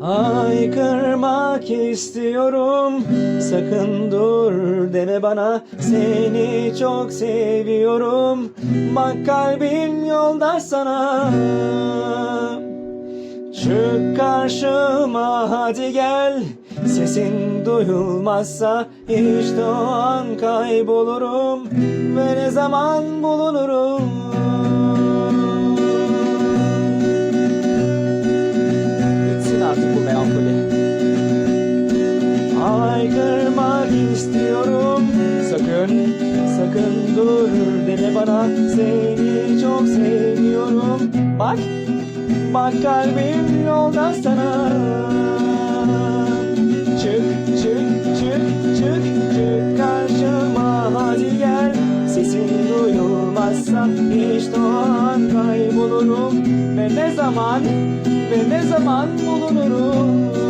Haykırmak istiyorum. Sakın dur deme bana. Seni çok seviyorum. Bak kalbim yolda sana. Çık karşıma hadi gel. Sesin duyulmazsa işte o an kaybolurum. Ve ne zaman bulunurum dur deme bana Seni çok seviyorum. Bak, bak kalbim yolda sana. Çık, çık, çık, çık, çık karşıma hadi gel. Sesin duyulmazsa işte o an kaybolurum. Ve ne zaman, ve ne zaman bulunurum